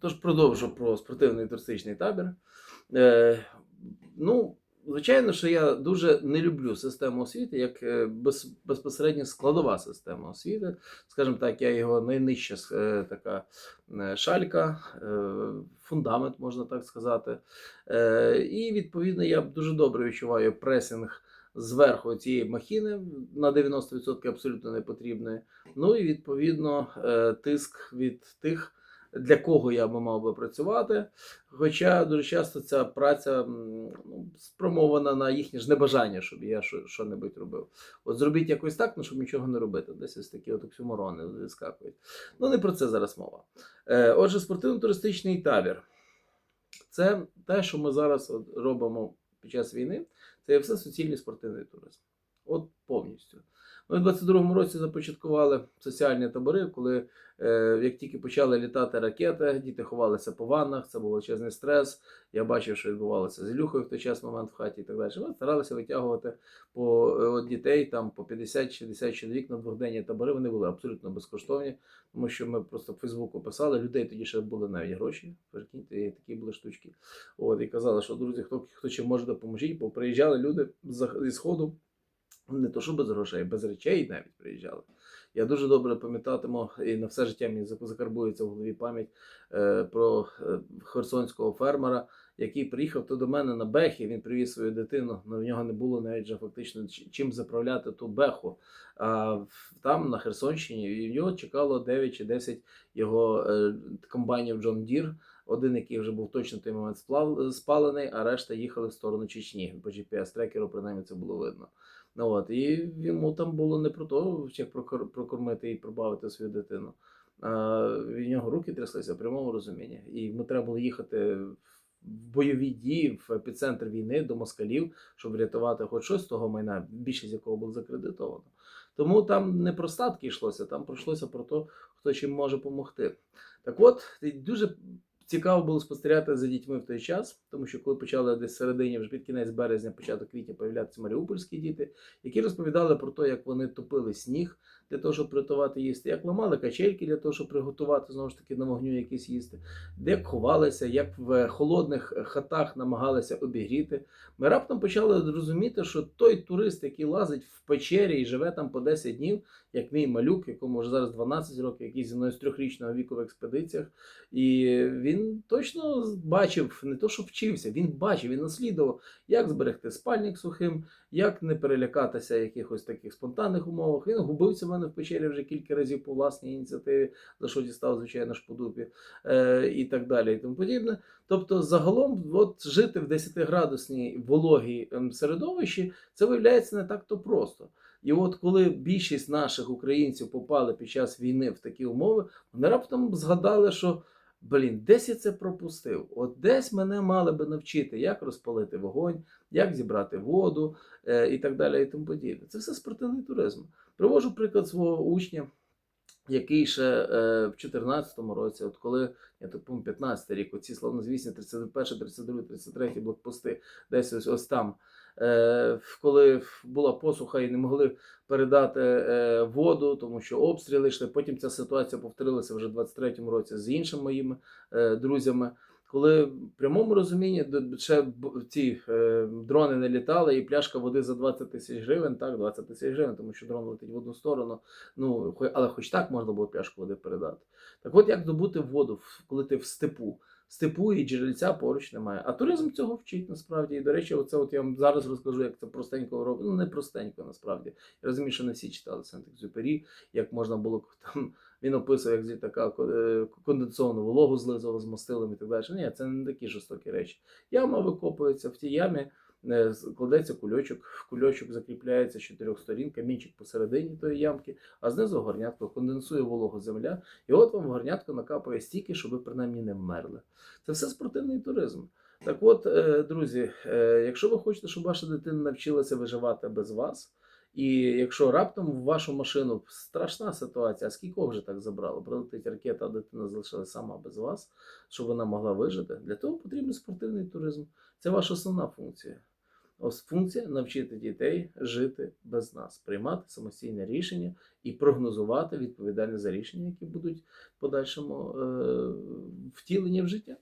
Тож продовжу про спортивний туристичний табір. Е, ну, звичайно, що я дуже не люблю систему освіти як е, без, безпосередньо складова система освіти. Скажімо так, я його найнижча е, така е, шалька, е, фундамент, можна так сказати. Е, і відповідно я дуже добре відчуваю пресинг. Зверху цієї махіни на 90% абсолютно не потрібної. Ну і відповідно е, тиск від тих, для кого я би мав би працювати. Хоча дуже часто ця праця ну, спрямована на їхнє ж небажання, щоб я що- що-небудь робив. От зробіть якось так, ну щоб нічого не робити. Десь ось такі от оксюморони вискакують. Ну не про це зараз мова. Е, Отже, спортивно-туристичний табір. Це те, що ми зараз робимо під час війни. Це все суцільний спортивний туризм. От повністю. Ми в 22-му році започаткували соціальні табори, коли е, як тільки почали літати ракети, діти ховалися по ваннах, це був величезний стрес. Я бачив, що відбувалося з Ілюхою в той час момент в хаті і так далі. Ми старалися витягувати по е, от дітей там по 50-60 чоловік на двохденні табори. Вони були абсолютно безкоштовні, тому що ми просто в Фейсбуку писали. Людей тоді ще були навіть гроші. Прикиньте, і такі були штучки. От і казали, що друзі, хто хто чим може допоможіть, бо приїжджали люди з- сходу. Не то, що без грошей, без речей навіть приїжджали. Я дуже добре пам'ятатиму, і на все життя мені закарбується в голові пам'ять е, про е, херсонського фермера, який приїхав то до мене на бехі. Він привіз свою дитину, але в нього не було навіть вже фактично чим заправляти ту беху. А там, на Херсонщині, і в нього чекало 9 чи 10 його е, комбайнів Джон Дір. Один, який вже був точно той момент спалений, а решта їхали в сторону Чечні. По GPS-трекеру, принаймні, це було видно. Ну, от, і йому там було не про то, як прокормити і пробавити свою дитину. А, в нього руки тряслися в прямому розумінні. І йому треба було їхати в бойові дії в епіцентр війни до москалів, щоб врятувати хоч щось з того майна, більшість якого було закредитовано. Тому там не про статки йшлося, там пройшлося про те, хто чим може допомогти. Так от, дуже цікаво було спостерігати за дітьми в той час, тому що коли почали десь середині, вже під кінець березня, початок квітня появлятися маріупольські діти, які розповідали про те, як вони топили сніг для того, щоб приготувати їсти, як ламали качельки для того, щоб приготувати знову ж таки на вогню якісь їсти, як ховалися, як в холодних хатах намагалися обігріти. Ми раптом почали розуміти, що той турист, який лазить в печері і живе там по 10 днів, як мій малюк, якому вже зараз 12 років, який зі мною з трьохрічного віку в експедиціях, і він точно бачив, не то, що вчився, він бачив, він наслідував, як зберегти спальник сухим, як не перелякатися якихось таких спонтанних умовах. Він губився в мене в печері вже кілька разів по власній ініціативі, за що дістав, звичайно ж, по дупі, е, і так далі, і тому подібне. Тобто, загалом, от жити в 10-градусній вологій ем, середовищі, це виявляється не так то просто. І от коли більшість наших українців попали під час війни в такі умови, вони раптом згадали, що блін, десь я це пропустив. От десь мене мали би навчити, як розпалити вогонь, як зібрати воду е, і так далі, і тому подібне. Це все спортивний туризм. Привожу приклад свого учня, який ще е, в 2014 році, от коли я так пам'ятаю, 15 рік, оці славнозвісні 31, 32, 33 блокпости, десь ось, ось там. Е, коли була посуха і не могли передати е, воду, тому що обстріли йшли. Потім ця ситуація повторилася вже в 23-му році з іншими моїми е, друзями. Коли в прямому розумінні ще ці дрони не літали, і пляшка води за 20 тисяч гривень, так, 20 тисяч гривень, тому що дрон летить в одну сторону. Ну, але хоч так можна було пляшку води передати. Так от як добути воду, коли ти в степу? Степу і джерельця поруч немає. А туризм цього вчить насправді. І до речі, оце от я вам зараз розкажу, як це простенько робить. Ну не простенько насправді. Я розумію, що не всі читали Сент-Екзюпері, як можна було там. Він описує, як з е, конденсовану вологу злизував з мастилом і так далі. Ні, це не такі жорстокі речі. Яма викопується в тій ямі, е, з- кладеться кульочок, кульочок закріпляється з чотирьох сторін, камінчик посередині тої ямки, а знизу горнятко конденсує вологу земля. І от вам горнятко накапає стільки, щоб ви принаймні не вмерли. Це все спортивний туризм. Так от, е, друзі, е, якщо ви хочете, щоб ваша дитина навчилася виживати без вас, і якщо раптом в вашу машину страшна ситуація, скільки вже так забрало? Прилетить ракета, а дитина залишилася сама без вас, щоб вона могла вижити. Для того потрібен спортивний туризм. Це ваша основна функція. ос- функція навчити дітей жити без нас, приймати самостійне рішення і прогнозувати відповідальність за рішення, які будуть в подальшому е, втілені в життя.